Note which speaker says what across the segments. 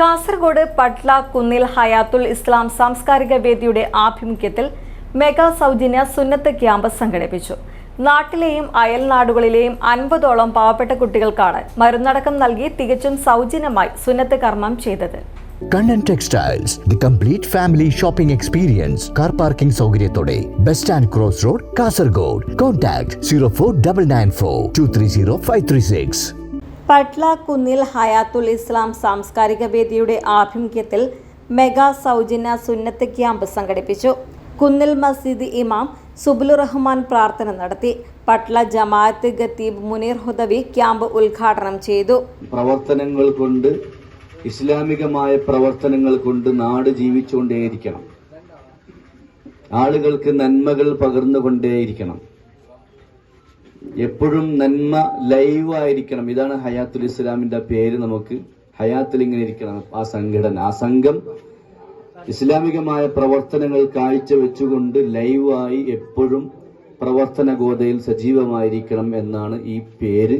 Speaker 1: കാസർഗോഡ് പട്ല കുന്നിൽ ഹയാത്തുൽ ഇസ്ലാം സാംസ്കാരിക വേദിയുടെ ആഭിമുഖ്യത്തിൽ മെഗാ സൗജന്യ സുന്നത്ത് ക്യാമ്പ് സംഘടിപ്പിച്ചു. നാട്ടിലെയും അയൽനാടുകളിലെയും അൻപതോളം പാവപ്പെട്ട കുട്ടികൾക്കാണ് മരുന്നടക്കം നൽകി തികച്ചും സൗജന്യമായി സുന്നത്ത് കർമ്മം ചെയ്തത്.
Speaker 2: Kannan textiles the complete family shopping experience car parking സൗകര്യത്തോടെ best and cross road Kasaragod contact zero four double nine four two three zero five three six
Speaker 1: Patla കുന്നിൽ ഹയാത്തുൽ ഇസ്ലാം സാംസ്കാരിക വേദിയുടെ ആഭിമുഖ്യത്തിൽ മെഗാ സൗജന്യ സുന്നത്ത് ക്യാമ്പ് സംഘടിപ്പിച്ചു. കുന്നിൽ മസ്ജിദ് ഇമാം സുബുലു റഹ്മാൻ പ്രാർത്ഥന നടത്തി. പട്ല ജമാഅത്ത് ഖത്തീബ് മുനീർ ഹുദവി ക്യാമ്പ് ഉദ്ഘാടനം ചെയ്തു.
Speaker 3: പ്രവർത്തനങ്ങൾ കൊണ്ട് ഇസ്ലാമികമായ പ്രവർത്തനങ്ങൾ കൊണ്ട് നാട് ജീവിച്ചുകൊണ്ടേയിരിക്കണം. ആളുകൾക്ക് നന്മകൾ പകർന്നുകൊണ്ടേയിരിക്കണം. എപ്പോഴും നന്മ ലൈവായിരിക്കണം ഇതാണ് ഹയാത്തുൽ ഇസ്ലാമിന്റെ പേര് നമുക്ക്. ഹയാത്തിൽ ഇങ്ങനെ ഇരിക്കണം. ആ സംഘടന ആ സംഘം ഇസ്ലാമികമായ പ്രവർത്തനങ്ങൾ കാഴ്ചവെച്ചുകൊണ്ട് ലൈവായി എപ്പോഴും പ്രവർത്തന ഗോതയിൽ സജീവമായിരിക്കണം എന്നാണ് ഈ പേര്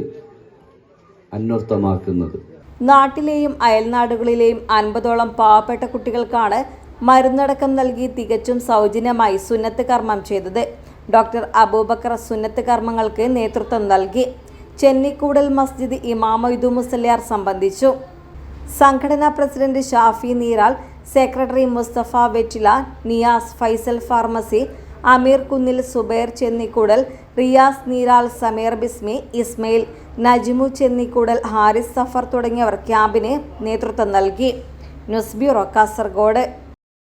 Speaker 3: അന്വർത്ഥമാക്കുന്നത്.
Speaker 1: നാട്ടിലെയും അയൽനാടുകളിലെയും അൻപതോളം പാവപ്പെട്ട കുട്ടികൾക്കാണ് മരുന്നടക്കം നൽകി തികച്ചും സൗജന്യമായി സുന്നത്ത് കർമ്മം ചെയ്തത്. ഡോക്ടർ അബൂബക്കർ സുന്നത്ത് കർമ്മങ്ങൾക്ക് നേതൃത്വം നൽകി. ചെന്നിക്കൂടൽ മസ്ജിദ് ഇമാമൊയ്തു മുസല്യാർ സംബന്ധിച്ചു. സംഘടനാ പ്രസിഡന്റ് ഷാഫി നീരാൾ സെക്രട്ടറി മുസ്തഫ വെറ്റില നിയാസ് ഫൈസൽ ഫാർമസി അമീർ കുന്നിൽ സുബൈർ ചെന്നിക്കൂടൽ റിയാസ് നീരാൾ സമീർ ബിസ്മി ഇസ്മയിൽ നജ്മു ചെന്നിക്കൂടൽ ഹാരിസ് സഫർ തുടങ്ങിയവർ ക്യാമ്പിന് നേതൃത്വം നൽകി. News bureau Kasaragod.